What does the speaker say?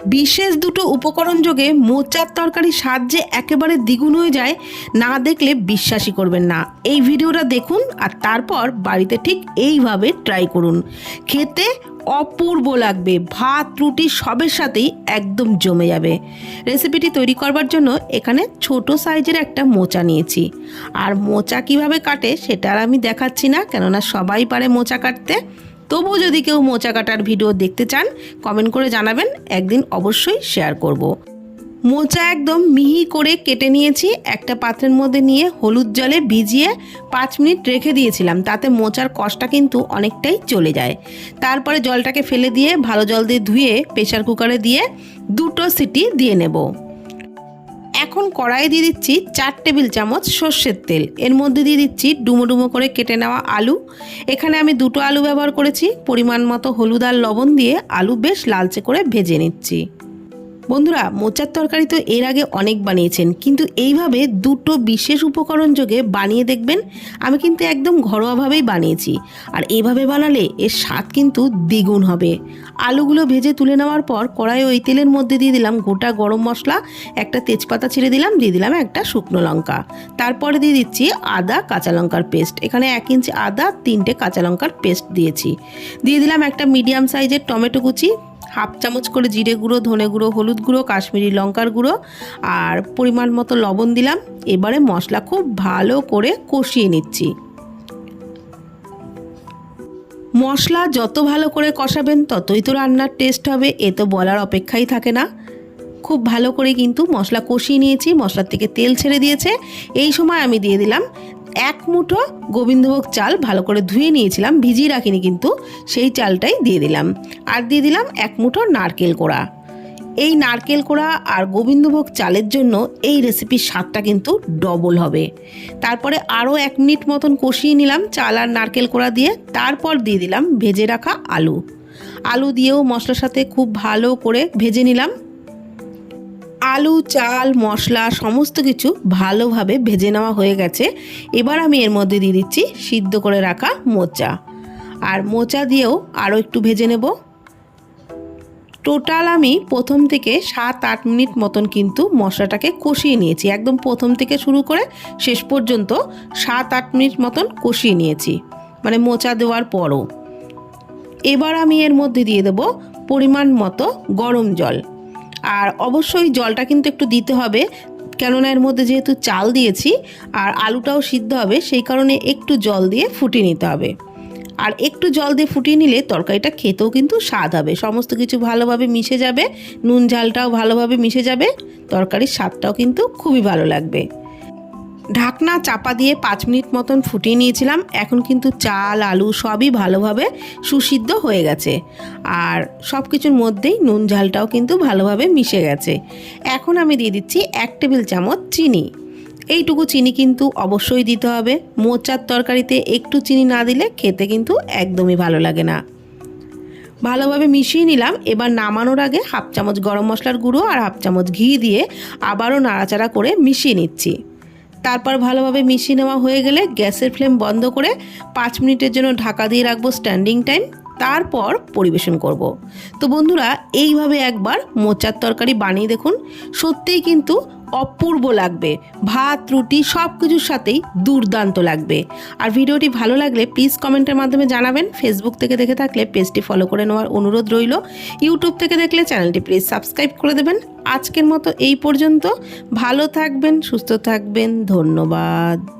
বিশেষ দুটো উপকরণ যোগে মোচার তরকারি স্বাদ যে একেবারে দ্বিগুণ হয়ে যায়, না দেখলে বিশ্বাসই করবেন না। এই ভিডিওটা দেখুন আর তারপর বাড়িতে ঠিক এইভাবে ট্রাই করুন। খেতে অপূর্ব লাগবে, ভাত, রুটি সবের সাথেই একদম জমে যাবে। রেসিপিটি তৈরি করবার জন্য এখানে ছোট সাইজের একটা মোচা নিয়েছি। আর মোচা কীভাবে কাটে সেটা আর আমি দেখাচ্ছি না, কেননা সবাই পারে মোচা কাটতে। তবুও যদি কেউ মোচা কাটার ভিডিও দেখতে চান কমেন্ট করে জানাবেন, একদিন অবশ্যই শেয়ার করব। মোচা একদম মিহি করে কেটে নিয়েছি, একটা পাত্রের মধ্যে নিয়ে হলুদ জলে ভিজিয়ে পাঁচ মিনিট রেখে দিয়েছিলাম, তাতে মোচার কষটা কিন্তু অনেকটাই চলে যায় তারপরে জলটাকে ফেলে দিয়ে ভালো জল দিয়ে ধুয়ে প্রেশার কুকারে দিয়ে দুটো সিটি দিয়ে নেব এখন কড়াইয়ে দিয়ে দিচ্ছি চার টেবিল চামচ সর্ষের তেল। এর মধ্যে দিয়ে দিচ্ছি ডুমো ডুমো করে কেটে নেওয়া আলু। এখানে আমি দুটো আলু ব্যবহার করেছি। পরিমাণ মতো হলুদ আর লবণ দিয়ে আলু বেশ লালচে করে ভেজে নিচ্ছি। বন্ধুরা, মোচার তরকারি তো এর আগে অনেক বানিয়েছেন, কিন্তু এইভাবে দুটো বিশেষ উপকরণ যোগে বানিয়ে দেখবেন, আমি কিন্তু একদম ঘরোয়াভাবেই বানিয়েছি। আর এইভাবে বানালে এর স্বাদ কিন্তু দ্বিগুণ হবে। আলুগুলো ভেজে তুলে নেওয়ার পর কড়াই ওই তেলের মধ্যে দিয়ে দিলাম গোটা গরম মশলা, একটা তেজপাতা ছিঁড়ে দিলাম, দিয়ে দিলাম একটা শুকনো লঙ্কা। তারপরে দিয়ে দিচ্ছি আদা কাঁচা লঙ্কার পেস্ট, এখানে এক ইঞ্চি আদা, তিনটে কাঁচা লঙ্কার পেস্ট দিয়েছি। দিয়ে দিলাম একটা মিডিয়াম সাইজের টমেটো কুচি হাফ চামচ করে জিরে গুঁড়ো, ধনে গুঁড়ো, হলুদ গুঁড়ো, কাশ্মীরি লঙ্কার গুঁড়ো আর পরিমাণ মতো লবণ দিলাম। এবারে মশলা খুব ভালো করে কষিয়ে নিচ্ছি। মশলা যত ভালো করে কষাবেন ততই তো রান্নার টেস্ট হবে, এ তো বলার অপেক্ষাই থাকে না। খুব ভালো করে কিন্তু মশলা কষিয়ে নিয়েছি, মশলার থেকে তেল ছেড়ে দিয়েছে। এই সময় আমি দিয়ে দিলাম এক মুঠো গোবিন্দভোগ চাল ভালো করে ধুয়ে নিয়েছিলাম, ভিজিয়ে রাখিনি কিন্তু, সেই চালটাই দিয়ে দিলাম। আর দিয়ে দিলাম এক মুঠো নারকেল কোড়া। এই নারকেল কোড়া আর গোবিন্দভোগ চালের জন্য এই রেসিপির স্বাদটা কিন্তু ডবল হবে। তারপরে আরও এক মিনিট মতন কষিয়ে নিলাম চাল আর নারকেল কোড়া দিয়ে, তারপর দিয়ে দিলাম ভেজে রাখা আলু। আলু দিয়েও মশলার সাথে খুব ভালো করে ভেজে নিলাম। আলু, চাল, মশলা, সমস্ত কিছু ভালোভাবে ভেজে নেওয়া হয়ে গেছে। এবার আমি এর মধ্যে দিয়ে দিচ্ছি সিদ্ধ করে রাখা মোচা। আর মোচা দিয়েও আরও একটু ভেজে নেব। টোটাল আমি প্রথম থেকে সাত, আট মিনিট মতন কিন্তু মশলাটাকে কষিয়ে নিয়েছি। একদম প্রথম থেকে শুরু করে শেষ পর্যন্ত সাত, আট মিনিট মতন কষিয়ে নিয়েছি মানে মোচা দেওয়ার পরও। এবার আমি এর মধ্যে দিয়ে দেব পরিমাণ মতো গরম জল। আর অবশ্যই জলটা কিন্তু একটু দিতে হবে। কেননা এর মধ্যে যেহেতু চাল দিয়েছি, আর আলুটাও সিদ্ধ হবে, সেই কারণে একটু জল দিয়ে ফুটিয়ে নিতে হবে। আর একটু জল দিয়ে ফুটিয়ে নিলে তরকারিটা খেতেও কিন্তু স্বাদ হবে। সমস্ত কিছু ভালোভাবে মিশে যাবে, নুন ঝালটাও ভালোভাবে মিশে যাবে, তরকারির স্বাদটাও কিন্তু খুবই ভালো লাগবে। ঢাকনা চাপা দিয়ে পাঁচ মিনিট মতন ফুটিয়ে নিয়েছিলাম। এখন কিন্তু চাল, আলু সবই ভালোভাবে সুসিদ্ধ হয়ে গেছে। আর সব কিছুর মধ্যেই নুন ঝালটাও কিন্তু ভালোভাবে মিশে গেছে। এখন আমি দিয়ে দিচ্ছি এক টেবিল চামচ চিনি। এইটুকু চিনি কিন্তু অবশ্যই দিতে হবে। মোচার তরকারিতে একটু চিনি না দিলে খেতে কিন্তু একদমই ভালো লাগে না। ভালোভাবে মিশিয়ে নিলাম। এবার নামানোর আগে হাফ চামচ গরম মশলার গুঁড়ো আর হাফ চামচ ঘি দিয়ে আবারও নাড়াচাড়া করে মিশিয়ে নিচ্ছি। তারপর ভালোভাবে মিশিয়ে নেওয়া হয়ে গেলে গ্যাসের ফ্লেম বন্ধ করে পাঁচ মিনিটের জন্য ঢাকা দিয়ে রাখব স্ট্যান্ডিং টাইম, তারপর পরিবেশন করব। তো বন্ধুরা, এইভাবে একবার মোচার তরকারি বানিয়ে দেখুন, সত্যিই কিন্তু অপূর্ব লাগবে। ভাত, রুটি সব কিছুর সাথেই দুর্দান্ত লাগবে। আর ভিডিওটি ভালো লাগলে প্লিজ কমেন্টের মাধ্যমে জানাবেন। ফেসবুক থেকে দেখে থাকলে পেজটি ফলো করে নেওয়ার অনুরোধ রইল। ইউটিউব থেকে দেখলে চ্যানেলটি প্লিজ সাবস্ক্রাইব করে দেবেন। আজকের মতো এই পর্যন্ত। ভালো থাকবেন সুস্থ থাকবেন। ধন্যবাদ।